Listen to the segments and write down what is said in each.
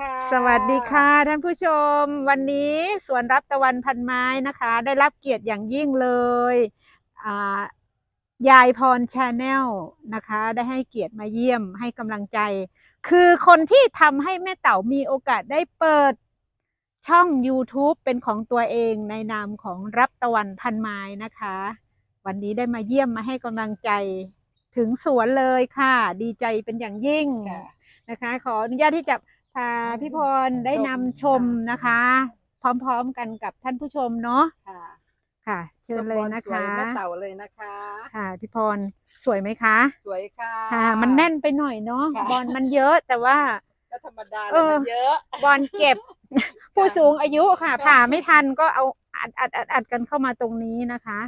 วัสดีค่ะ สวัสดีค่ะท่านผู้ชม วันนี้สวนรับตะวันพันไม้นะคะ ได้รับเกียรติอย่างยิ่งเลยอ่ายายพรชาแนลนะคะ ได้ให้เกียรติมาเยี่ยมให้กำลังใจ คือคนที่ทำให้แม่เต๋ามีโอกาสได้เปิดช่อง YouTube เป็นของตัวเองในนามของรับตะวันพันไม้นะคะ วันนี้ได้มาเยี่ยมมาให้กำลังใจถึงสวนเลยค่ะ ดีใจเป็นอย่างยิ่งค่ะนะคะ ขออนุญาตที่จะ พาพี่พรได้นำชมนะคะ พร้อมๆกันกับท่านผู้ชมเนาะค่ะค่ะ เชิญเลยนะสวยคะแม่เต่าเลยนะคะ ค่ะพี่พรสวยไหมคะ สวยค่ะ ค่ะ มันแน่นไปหน่อยเนาะค่ะ บอลมันเยอะแต่ว่า ก็ธรรมดาเอเลยอ มันเยอะ บอลเก็บ ผู้สูงอายุค่ะผ่าไม่ทันก็เอาอัดอัดอัดอัดกันเข้ามาตรงนี้นะคะ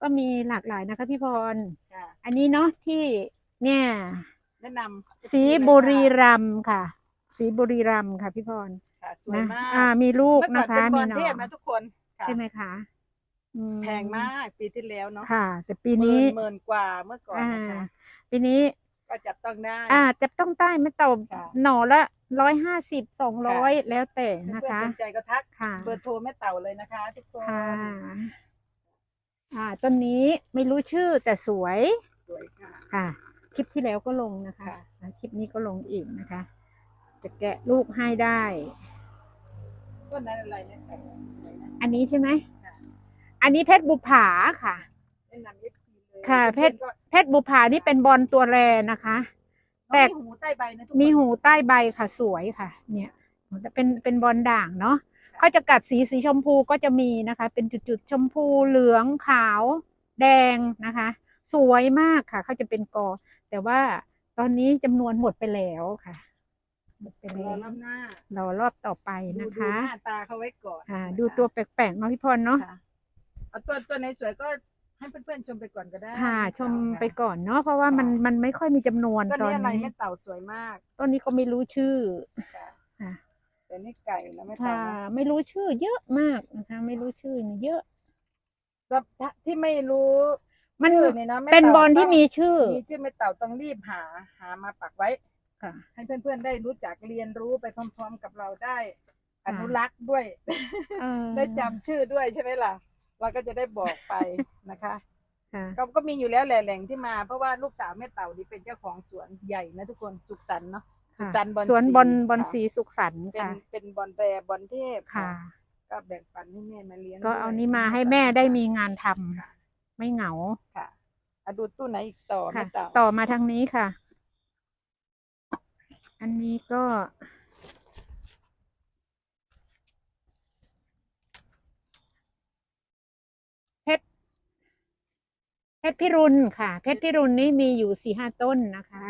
ก็มีหลากหลายนะคะพี่พร ค่ะอันนี้เนาะที่เนี่ยแนะนำสีบุรีรัมย์ค่ะ สีบุรีรัมย์ค่ะพี่พรค่ะสวยนะมากอ่า มีลูกเมื่อก่นะอนคะเป็นบมีอลหนเทอพนะทุกคนค่ะใช่ไหมคะอืแพงมากปีที่แล้วเนาะค่ะ แต่ปีหมื่นี้หมื่นกว่าเมื่อก่อนอ่านะคะปีนี้ ก็จับต้องได้ อ่าจะต้องใต้ไม่ต่ค่ะำหน่อละร้อยห้าสิบสองร้อยค่ะแล้วแต่เพื่นะอนคะๆสนใจก็ทักค่ะเบอร์โทรแม่เต่าเลยนะคะ ทุกคนค่ะอ่าต้นนี้ไม่รู้ชื่อแต่สวยสวยค่ะ ค่ะ คลิปที่แล้วก็ลงนะคะค่ะ อ่าคลิปนี้ก็ลงอีกนะคะ จะแกะลูกให้ได้ ต้นนั้นอะไรเนี่ยแต่สวยนะอันนี้ใช่ไหมค่ะอันนี้เพชรบุผาค่ะ แนะนำเอฟซีเลยค่ะเพชรก็เพชรบุผานี่เป็นบอลตัวแรนะคะ แต่มีหูใต้ใบนะทุกคนมีหูใต้ใบค่ะสวยค่ะ เนี่ยเป็นเป็นบอลด่างเนาะเขาจะกัดสีสีชมพูก็จะมีนะคะ เป็นจุดๆชมพูเหลืองขาว แดงนะคะ สวยมากค่ะเขาจะเป็นกอ แต่ว่าตอนนี้จำนวนหมดไปแล้วค่ะ หมดไปรแล้อวรอบหน้าเรารอบต่อไปดูนะดูคะ หน้าตาเขาไว้ก่อนอ่า นะคะดูตัวแปลกๆเนาะพี่พรเนาะค่ะเอาตัวตัวไหนสวยก็ให้เพื่อนๆชมไปก่อนก็ได้ค่ะ ชมค่ะไปก่อนเนาะเพราะว่ามันค่ะมันไม่ค่อยมีจำนวนต้นตอนนี้อะไรนี้แม่เต่าสวยมากต้นนี้ก็ไม่รู้ชื่อ ค่ะค่ะ แต่นี่ไก่นะแม่ค่ะเต่านะไม่รู้ชื่อ เยอะมากนะคะ ไม่รู้ชื่อเนี่ยเยอะก็ที่ไม่รู้มันชื่อเนี่ยนะแม่เป็นต่าบอลที่ต้อง มีชื่อ มีชื่อแม่เต่าต้องรีบหาหามาปักไว้ ค่ะ ให้เพื่อนๆได้รู้จักเรียนรู้ไปพร้อม ๆ กับเราได้อค่ะนุรักษ์ด้วย เออ ได้จำชื่อด้วยใช่ไหมล่ะ เราก็จะได้บอกไปนะคะ ค่ะก็ก็มีอยู่แล้วแหละแหล่งที่มา เพราะว่าลูกสาวแม่เต่านี่เป็นเจ้าของสวนใหญ่นะทุกคนสุขสันต์เนาะ สุขสันต์บอลสวนบอลบอลค่ะสีสุขสันต์เป็นค่ะ เป็นบอลแรบอลเทพค่ะ ก็แบ่งปันให้แม่มาเลี้ยงก็ด้วยเอานี้มาให้แม่ได้มีงานทำไม่เหงาค่ะอะดูตู้ไหนอีกต่อค่ะ แม่เต่า ต่อมาทางนี้ค่ะ อันนี้ก็ เพชร เพชรพิรุณค่ะ เพชรพิรุณนี่มีอยู่สี่ห้าต้นนะคะ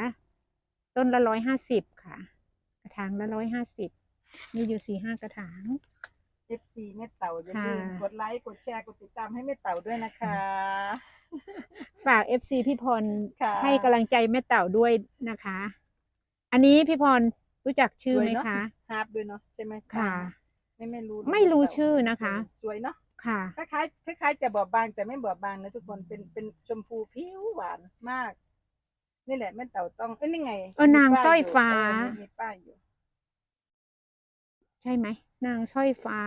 ต้นละร้อยห้าสิบค่ะ กระถางละร้อยห้าสิบ มีอยู่สี่ห้ากระถางเอฟซีแม่เต่าอย่าค่ะลืมกดไลค์กดแชร์กดติดตามให้แม่เต่าด้วยนะคะ ฝาก FC พี่พรค่ะให้กำลังใจแม่เต่าด้วยนะคะ อันนี้พี่พรรู้จักชื่อไหมสวยเนอะคะฮาร์ปด้วยเนาะใช่ไหมค่ะ ไม่ไม่รู้ไม่รู้แเต่าชื่อนะคะ สวยเนาะค่ะคล้ายๆคล้ายๆจะบอบบางแต่ไม่บอบบางนะทุกคนเป็นเป็นชมพูผิวหวานมาก นี่แหละแม่เต่าต้องเอ้ยนี่ไงเออนางมีป้สร้อยอฟ้าเออมีป้ายอยู่ ใช่ไหมนางสร้อยฟ้า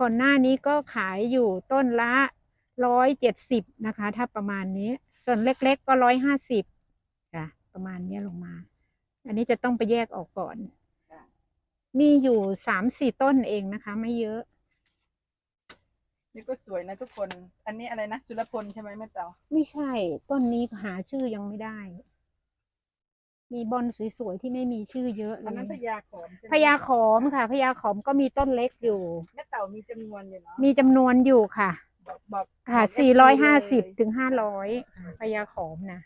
ก่อนหน้านี้ก็ขายอยู่ต้นละร้อยเจ็ดสิบนะคะ ถ้าประมาณนี้ ส่วนเล็กๆก็ร้อยห้าสิบค่ะ ประมาณเนี้ยลงมา อันนี้จะต้องไปแยกออกก่อนค่ะมีอยู่สามสี่ต้นเองนะคะ ไม่เยอะ นี่ก็สวยนะทุกคน อันนี้อะไรนะจุลพลใช่ไหมแม่เต่าไม่ใช่ ต้นนี้หาชื่อยังไม่ได้ มีบอลสวยๆที่ไม่มีชื่อเยอะเลอันนั้นพยญาขอมใช่ไหมพญาขอมค่ะพญาขอมก็มีต้นเล็กอยู่ แม่เต่ามีจำนวนอยู่เนาะมีจำนวนอยู่ค่ะ บอกบอกค่ะบอกสี่ FC ร้อยห้าสิบเลยถึงห้าร้อยพญาขอมนะ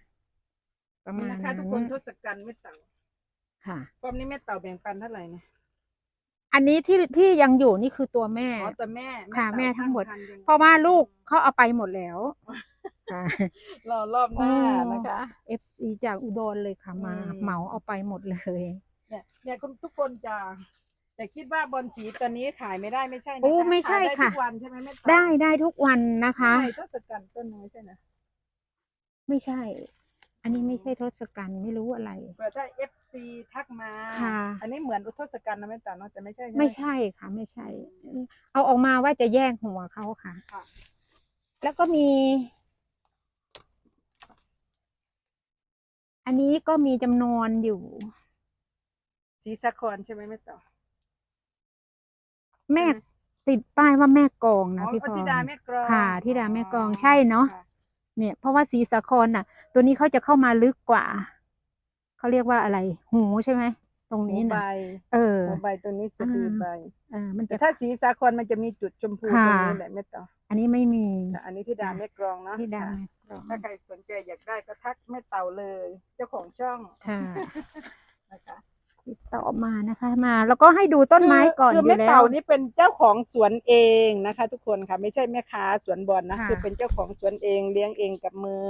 ประนี่มาณนะคะนั้นทุกคนทศกัณฐ์แม่เต่าค่ะรอบนี้แม่เต่าแบ่งปันเท่าไหร่นะอันนี้ที่ที่ยังอยู่นี่คือตัวแม่อ๋อตัวแม่ค่ะเต่าแม่ทั้งหมดตั้ครรภ์ยังเพราะว่าลูกเขาเอาไปหมดแล้วค่ะรอรอบหน้าอ๋อนะคะ FC จากอุดรเลยค่ะมาอืมเหมาเอาไปหมดเลยเนี่ยเนี่ยคุณทุกคนจะแต่คิดว่าบอลสีตัวนี้ขายไม่ได้ไม่ใช่นะคะโอ้ไม่ใช่ขายได้ค่ะทุกวันใช่ไหมแม่เต่าได้ได้ทุกวันนะคะใช่ทศกัณฐ์ต้นน้อยใช่นะไม่ใช่ อันนี้ไม่ใช่ทศกัณฐ์ไม่รู้อะไร เผื่อถ้า FC ซีทักมาค่ะ อันนี้เหมือนอุทศกัณฐ์นะแม่ตาเนาะแต่ไม่ใช่ใช่หไม่ใช่ค่ะ ไม่ใช่ เอาออกมาว่าจะแยกหัวเขาค่ะ ค่ะแล้วก็มี อันนี้ก็มีจำนวนอยู่สีสะครใช่ไหมแม่ตาแม่ติดป้ายว่าแม่กองอ๋นะอพี่พธิรดาแม่กรองค่ะธิดาแม่กรองอ๋อใช่เนอะ ค่ เนี่ยเพราะว่าสีสะครน่ะ ตัวนี้เขาจะเข้ามาลึกกว่า เขาเรียกว่าอะไร หูใช่ไหมตรงหันี้วใบนะเออหัวใบตัวนี้สะดือใบเออมันจะแต่ถ้าสีสาครมันจะมีจุดชมพูตค่ะรงนี้แหละแม่ตาอันนี้ไม่มีแต่อันนี้ธิดาแม่กรองเนาะที่ดาค่ะแม่กรองถ้าใครสนใจอยากได้ก็ทักแม่เต่าเลย เจ้าของช่องค่ะนะคะ ติดต่อมานะคะมา แล้วก็ให้ดูต้นไม้ก่อนคืออแม่ยู่แล้เต่าวนี่เป็นเจ้าของสวนเองนะคะ ทุกคนค่ะไม่ใช่แม่ค้าสวนบอลนะค่ะคือเป็นเจ้าของสวนเองเลี้ยงเองกับมือ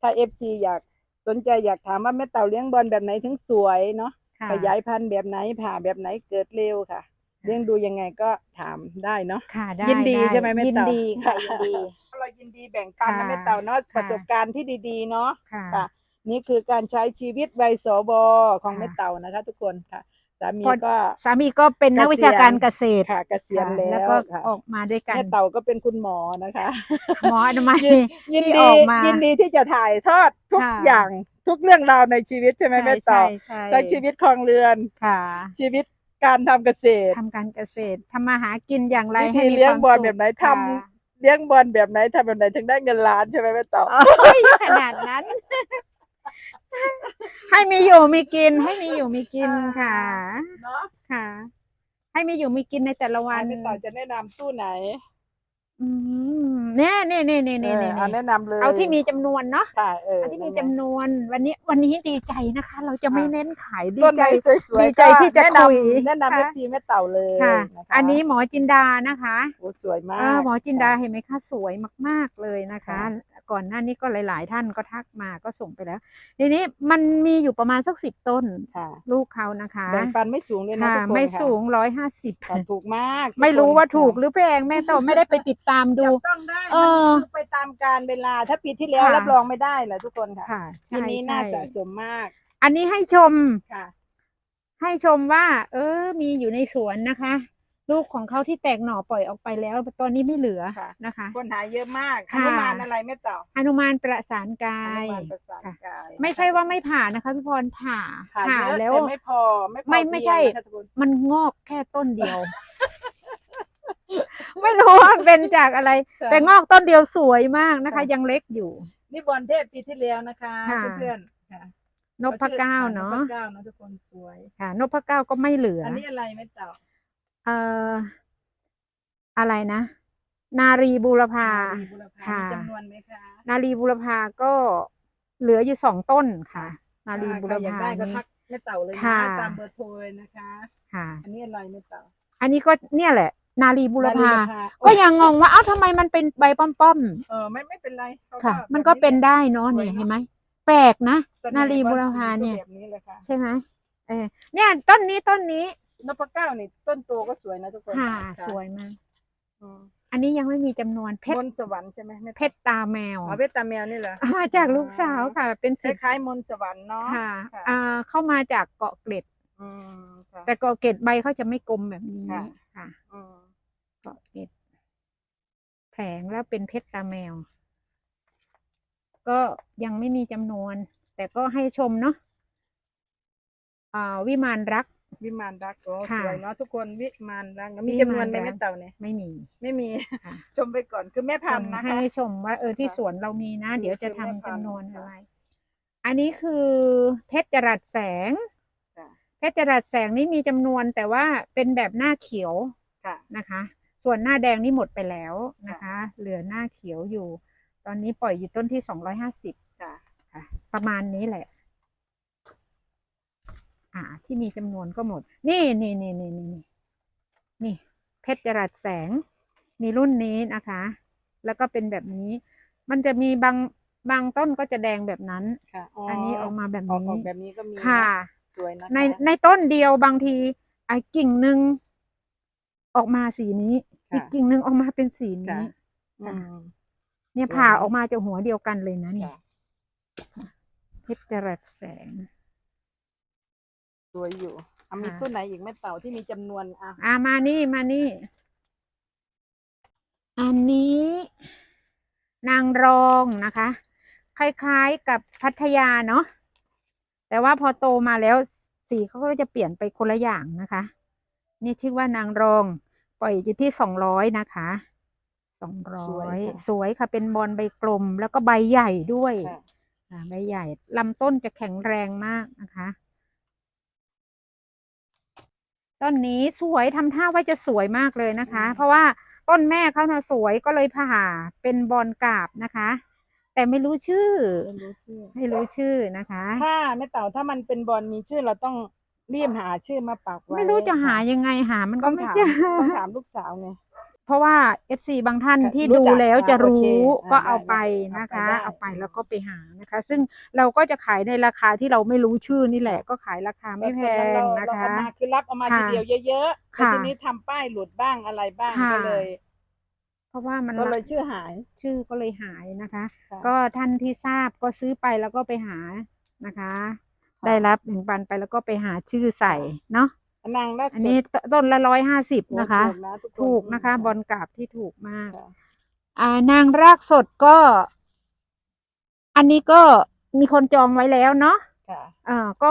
ถ้าเอฟซีอยากสนใจอยากถามว่าแม่เต่าเลี้ยงบอลแบบไหนถึงสวยเนาะค่ะขยายพันธุ์แบบไหนผ่าแบบไหนเกิดเร็วค่ะ เลี้ยงดูยังไงก็ถามได้เนาะค่ะได้ยินดีด้ใช่ไหมแม่ยินเต่าดีค่ะยินดีเรายินดีแบ่งปันนะค่ะแม่เต่าเนาะค่ะประสบการณ์ที่ดีๆเนาะค่ะค่ะ นี่คือการใช้ชีวิตวัยสบของค่ะแม่เต่านะคะ ทุกคนค่ะ สามีพอก็สามีก็เป็นนักเกษียณวิชาการเกษตรค่ะเกษียณค่ะแล้วแล้วก็ค่ะออกมาด้วยกันแม่เต่าก็เป็นคุณหมอนะคะ หมออนามัยยินที่ดีออกมายินดีที่จะถ่ายทอดทุกค่ะอย่างทุกเรื่องราวในชีวิตใช่ไหมแม่เต่าใช่ใช่ทั้งชีวิตครองเรือนค่ะ ชีวิตการทำเกษตรทำการเกษตรทำมาหากินอย่างไรวิให้ธีมีเลี้ยงความบอลสุขแบบไหนทำค่ะเลี้ยงบอลแบบไหนทำแบบไหนถึงได้เงินล้านใช่ไหมแม่เต่าโอ้ยขนาดนั้น ให้มีอยู่มีกิน ให้มีอยู่มีกินอ่าค่ะ เนาะค่ะ ให้มีอยู่มีกินในแต่ละวันแม่เต่าจะแนะนำตู้ไหนอืมเนี่ยเนี่ยเนี่ยเนี่ยเอเนี่ยอเนี่ยเอาแนะนำเลยเอาที่มีจำนวนเนาะค่ะเออเอาที่มีนั่นไงจำนวนวันนี้วันนี้ดีใจนะคะ เราจะไม่เน้นขายดีต้นใจไม้สวยดีๆใจก็ที่จะแนะนคุยำแนะนำค่ะเอฟซีแม่เต่าเลยค่ะนะคะอันนี้หมอจินดานะคะ โอ้สวยมาเออกหมอจินดาเห็นไหมคะสวยมาก ๆเลยนะคะค่ะ ก่อนหน้านี้ก็หลาย ๆ ท่านก็ทักมาก็ส่งไปแล้ว ทีนี้มันมีอยู่ประมาณสักสิบต้นค่ะ ลูกเขานะคะแบ่งปันไม่สูงเลยนะค่ะทุกคนไม่ค่ะสูงร้อยห้าสิบค่ะถูกมากทุกไม่รู้คนว่าถูกค่ะหรือแพงแม่ต้องไม่ได้ไปติดตามดู จับต้องได้เอมันอคือไปตามการเวลาถ้าปีที่แล้วค่ะ รับรองไม่ได้แหละทุกคนค่ะค่ะปีใช่นี้น่าใช่สะสมมากอันนี้ให้ชม ค่ะ ให้ชมว่า เออ มีอยู่ในสวนนะคะ ลูกของเขาที่แตกหน่อปล่อยออกไปแล้ว ตอนนี้ไม่เหลือค่ะนะคะ คนหาเยอะมากหค่ะ นุมานอะไรแม่เต่าหนุมานประสานกาหนุย มานประสานค่ะกายไม่ใช่ว่าไม่ผ่านะคะพี่พรผ่าหาผ่าเยอะแล้ว แต่ไม่พอไม่พอไม่ไม่ใช่ เพียงนะคะทุกคนมันงอกแค่ต้นเดียว ไม่รู้ว่าเป็นจากอะไรค่ะแต่งอกต้นเดียวสวยมากนะคะค่ะยังเล็กอยู่ นี่บอลเทพปีที่แล้วนะคะค่ะ เพื่อนๆค่ะนพเก้าเนาะนพเก้าเนาะทุกคนสวย ค่ะนพเก้าก็ไม่เหลืออัอันนี้อะไรแม่เต่า เอ่ออะไรนะ นารีบูรพา มีบุรพาค่ะ มีจำนวนไหมคะนารีบุรพาก็เหลืออยู่สองต้นค่ะ นารีบุรใคอยากพาได้ก็นี่ ทักแม่เต่าเลยค่ะนะตามเบอร์โทรเลยนะคะ ค่ะ อันนี้อะไรแม่เต่าอันนี้ก็เนี่ยแหละ นารีบุรพานารีบุรพาก็ยังงงว่าเอ้าทำไมมันเป็นใบป้อมเออไม่ไม่เป็นไรเขาๆค่ะแบบมันก็เป็นแหละได้เนาะสวยเนี่ยเนอะเห็นไหมแปลกนะเสน่ห์นารีบุรบอลพาสีก็เนี่ย แบบนี้เลยค่ะ ใช่ไหมเออเนี่ยต้นนี้ต้นนี้ นพเก้านี่ต้นโตก็สวยนะทุกคนค่ะค่ะสวยมากอืมอันนี้ยังไม่มีจำนวนเพชมรนต์สวรรค์ใช่ไหมแม่เพชรตาแมวอ๋อเพชรตาแมวนี่เหรอ มาจากลูกสาวค่ะ เป็นคสิทธิ์ล้ายๆมนต์สวรรค์เนาะค่ะค่ะอ่าเข้ามาจากเกาะเกร็ด อืมค่ะ แต่เกาะเกร็ดใบเขาจะไม่กลมแบบนี้ค่ะ ค่ะ อืมเกาะเกร็ดแผงแล้วเป็นเพชรตาแมว ก็ยังไม่มีจำนวน แต่ก็ให้ชมเนาะอ่าวิมานรัก วิมานรักโอ้ค่ะ สวยเนาะทุกคนวิมานรักนะมีวิจำมานนวนไหมรักแม่เต่าเนี่ยไม่มี ไม่มี ค่ะ ชมไปก่อนคือแม่พันธุ์นะให้คะ ชมว่าเออที่ค่ะสวนเรามีนะคือเดี๋ยวจะคือทำแม่พันธุ์จำนวนค่ะอะไร อันนี้คือเพชรจรัสแสงค่ะ เพชรจรัสแสงนี่มีจำนวนแต่ว่าเป็นแบบหน้าเขียวค่ะ นะคะ ส่วนหน้าแดงนี่หมดไปแล้วนะคะ เหลือหน้าเขียวอยู่ ตอนนี้ปล่อยอยู่ต้นที่สองร้อยห้าสิบค่ะค่ะประมาณนี้แหละ อ่า ที่มีจำนวนก็หมด นี่นี่นี่นี่นี่นี่นี่ เพชรจรัสแสง มีรุ่นนี้นะคะ แล้วก็เป็นแบบนี้ มันจะมีบางบางต้นก็จะแดงแบบนั้นค่ะอันนี้ออกมาแบบออกนี้ออกแบบนี้ก็มีนค่ะ สวยนะคะในในต้นเดียวบางทีไอ้กิ่งหนึ่งออกมาสีนี้ค่ะอีกกิ่งหนึ่งออกมาเป็นสีนี้ค่ะอืมเนี่ยสวยผ่าออกมาจากหัวเดียวกันเลยนะเนี่ยค่ะเพชรจรัสแสง วยอยู่อะมีค่ะต้นไหนอีกแม่เต่าที่มีจำนวนอะอ่ามานี่มานี่ อันนี้ นางรองนะคะ คล้ายๆกับพัทยาเนาะแต่ว่าพอโตมาแล้วสีเขาก็จะเปลี่ยนไปคนละอย่างนะคะ นี่ชื่อว่านางรอง ปล่อยอยู่ที่สองร้อยนะคะสองร้อยสวยค่ะเป็นบอลใบกลมแล้วก็ใบใหญ่ด้วยค่ะอ่าใบใหญ่ลำต้นจะแข็งแรงมากนะคะ ต้นนี้สวยทำท่าว่าจะสวยมากเลยนะคะ เพราะว่าต้นแม่เขาน่ะสวยก็เลยผ่าเป็นบอลกราบนะคะ แต่ไม่รู้ชื่อ ไม่รู้ชื่อไม่รู้ชื่อนะคะ ถ้าแม่เต่าถ้ามันเป็นบอลมีชื่อเราต้องรีบหาชื่อมาปักไว้ไม่รู้จะหาค่ยังไงหามันก็ต้องไม่ถามเจอต้องถามลูกสาวไง เพราะว่า FC บางท่านค่ะที่รู้ดูจักแล้วอ่าจะโอเครู้อ่าก็ได้เอาไปได้นะคะ เอาเอาไปไปได้แล้วก็ไปหานะคะ ซึ่งเราก็จะขายในราคาที่เราไม่รู้ชื่อนี่แหละ ก็ขายราคาไม่แพล้วตอนงนั้นนะเราเราคะเอามาคือรับเอามาค่ะทีเดียวเยอะๆแต่ค่ะทีนี้ทำป้ายหลุดบ้างอะไรบ้างค่ะก็เลยเพราะว่ามันก็เลยชื่อหาย ชื่อก็เลยหายนะคะค่ะก็ท่านที่ทราบก็ซื้อไปแล้วก็ไปหานะคะค่ะได้รับหนึ่งปันไปแล้วก็ไปหาชื่อใส่เนาะ นางล่าอันสุนี้ดต้นละร้อยห้าสิบโอ้นะคะ ถูกนะทุกคนถูกนะคะอืมบอลกราบที่ถูกมากค่ะอ่านางรากสดก็ อันนี้ก็มีคนจองไว้แล้วเนาะค่ะอ่าก็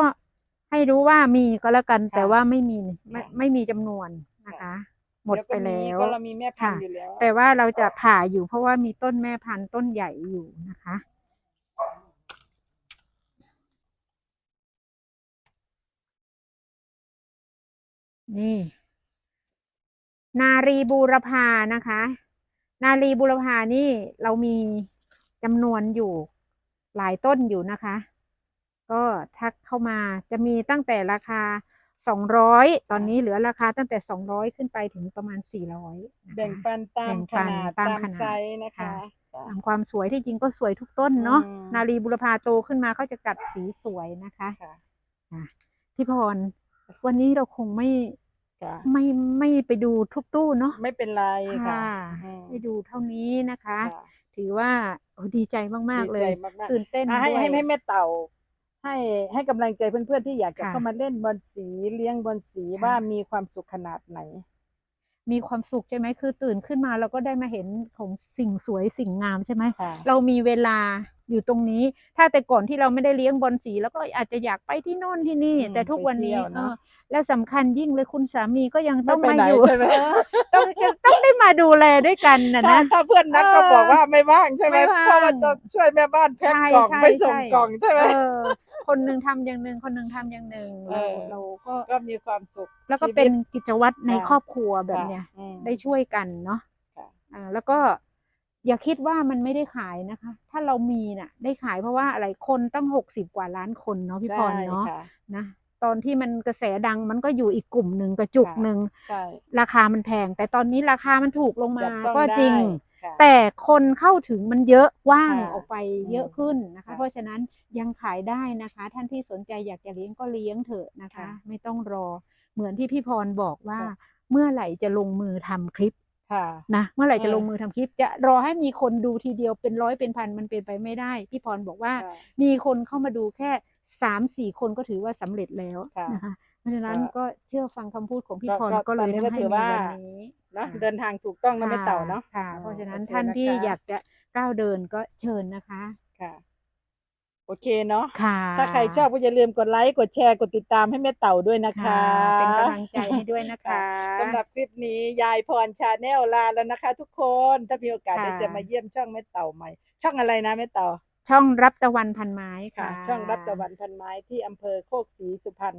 ให้รู้ว่ามีก็แล้วกันค่ะแต่ว่าไม่มีไม่ค่ะไม่มีจำนวนนะคะ หมดไปเดี๋ยแล้วก็เรามีแม่พันธุ์ค่ะอยู่แล้วแต่ว่าเราจะผ่าอยู่เพราะว่ามีต้นแม่พันธุ์ต้นใหญ่อยู่นะคะ นี่ นารีบูรพานะคะ นารีบูรพานี่เรามีจำนวนอยู่หลายต้นอยู่นะคะ ก็ทักเข้ามาจะมีตั้งแต่ราคาสองร้อยตอนนี้เหลือราคาตั้งแต่สองร้อยขึ้นไปถึงประมาณสี่ร้อยแบ่งปันตามแบ่งขปันนาดตามตามขนาดไซส์นะคะค่ะค่ะตามความสวยที่จริงก็สวยทุกต้นเนาะอืมนารีบุรพาโตขึ้นมาเขาจะกัดสีสวยนะคะค่ะอะพี่พร วันนี้เราคงไม่ค่ะไม่ไม่ไปดูทุกตู้เนาะไม่เป็นไรค่ะค่ะอืมให้ดูเท่านี้นะคะ ค่ะถือว่าโอ้ดีใจมาก ๆ เลยดีใจมากๆตื่นเต้นอะให้ด้วย ให้ให้แม่เต่า ให้ให้กำลังใจเพื่อนๆที่อยากจะค่ะเข้ามาเล่นบอลสีเลี้ยงบอลสีค่ะ ว่ามีความสุขขนาดไหน มีความสุขใช่ไหมคือตื่นขึ้นมาเราก็ได้มาเห็นของสิ่งสวยสิ่งงามใช่ไหมค่ะ เรามีเวลา อยู่ตรงนี้ ถ้าแต่ก่อนที่เราไม่ได้เลี้ยงบอลสีแล้วก็อาจจะอยากไปที่โน่นที่นี่อืมแต่ทุกวันนี้ไปเที่ยวเอเนอะอแล้วสำคัญยิ่งเลยคุณสามีก็ยังต้องไม่มาไปไหนอยู่ใช่ไหมเออต้องต้องได้มาดูแลด้วยกันนะถ้านะถ้าเพื่อนนัดเออก็บอกว่าไม่ว่างใช่ไหมไม่ว่างเพราะว่าต้องช่วยแม่บ้านแพ็คใช่กล่องใช่ไปส่งใช่กล่องใช่ไหมเออคนหนึ่งทำอย่างหนึ่งคนหนึ่งทำอย่างหนึ่งเอเราอเราก็ก็มีความสุข แล้วก็ชีวิตเป็นกิจวัตรในค่ะครอบครัวแบบเนี้ยค่ะอืมได้ช่วยกันเนาะค่ะอ่าแล้วก็ อย่าคิดว่ามันไม่ได้ขายนะคะ ถ้าเรามีน่ะ ได้ขายเพราะว่าอะไรคนตั้งหกสิบกว่าล้านคนเนาะพี่พรเนาะใช่ค่นะตอนที่มันกระแสดังมันก็อยู่อีกกลุ่มหนึ่งกระจุกค่ะหนึ่งใช่ราคามันแพง แต่ตอนนี้ราคามันถูกลงมา จับต้องก็จริง ได้ค่ะ แต่คนเข้าถึงมันเยอะกว้างค่ะออกไปอืมเยอะขึ้นนะคะ ค่ะเพราะฉะนั้นยังขายได้นะคะ ท่านที่สนใจอยากจะเลี้ยงก็เลี้ยงเถอะนะคะ ค่ะไม่ต้องรอเหมือนที่พี่พรบอกว่า ค่ะ เมื่อไหร่จะลงมือทำคลิป ค่ะ นะเมื่อไหร่จะเออลงมือทำคลิป จะรอให้มีคนดูทีเดียวเป็นร้อยเป็นพันมันเป็นไปไม่ได้ พี่พรบอกว่า ค่ะ มีคนเข้ามาดูแค่สามสี่คนก็ถือว่าสำเร็จแล้วค่ะนะคะเพราะฉะนั้นก็ก็เชื่อฟังคำพูดของพี่ก็พรก็ก็เลตอนยนี้ทำก็ให้ถือมีว่า วันนี้ เนาะค่ะ เดินทางถูกต้องนะไม่เต่าเนาะค่ะอ่เพราะฉะนั้นโอคท่านที่ะคะอยากจะก้าวเดินก็เชิญนะคะ ค่ะ โอเคเนาะค่ะ ถ้าใครชอบก็อย่าลืมกดไลค์กดแชร์กดติดตามให้แม่เต่าด้วยนะคะ เป็นกำลังใจให้ด้วยนะคะสำหรับคลิปนี้ยายพรชาแนลลาแล้วนะคะ ทุกคนถ้ามีโอกาสได้จะมาเยี่ยมช่องแม่เต่าใหม่ ช่องอะไรนะแม่เต่า ช่องรับตะวันพันไม้ค่ะ ช่องรับตะวันพันไม้ที่อำเภอโคกศรีสุพรรณ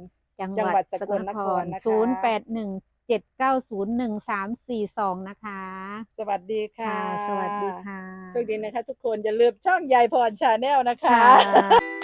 จังหวัดสกลนครศูนย์แปดหนึ่ง เจ็ดเก้าศูนย์หนึ่งสามสี่สองนะคะ สวัสดีค่ะค่ะ สวัสดีค่ะ โชคดีนะคะทุกคนอย่าลืมช่องยายพรชาแนลนะคะค่ะ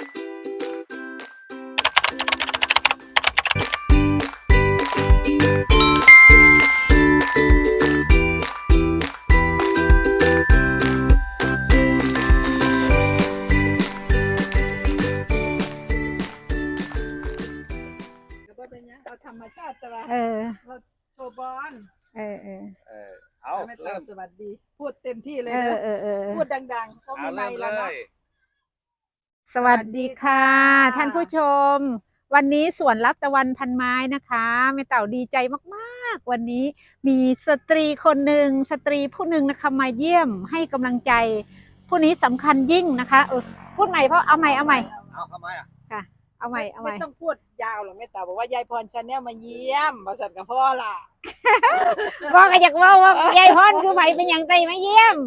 งๆเพราะเอามีไมเริ่มค์เลแล้วเนาะ ย สวัสดีค่ะ สวัสดีค่ะ ท่านผู้ชม วันนี้สวนรับตะวันพันไม้นะคะแม่เต่าดีใจมากๆ วันนี้มีสตรีคนหนึ่งสตรีผู้หนึ่งนะคะมาเยี่ยมให้กำลังใจ ผู้นี้สำคัญยิ่งนะคะเออพูดใหม่เพราะเอาใหม่เอาใหม่เอาทำไมอะเอาใหม่เอาใหม่ไม่ต้องพูดยาวหรอกแม่ตาบอกว่ายายพรชาแนลมาเยี่ยมบริษัทกับพ่อล่ะ ว่าก็อยากเว่าว่า ยายพรคือใหม่เป็นอย่างไรมาเยี่ยม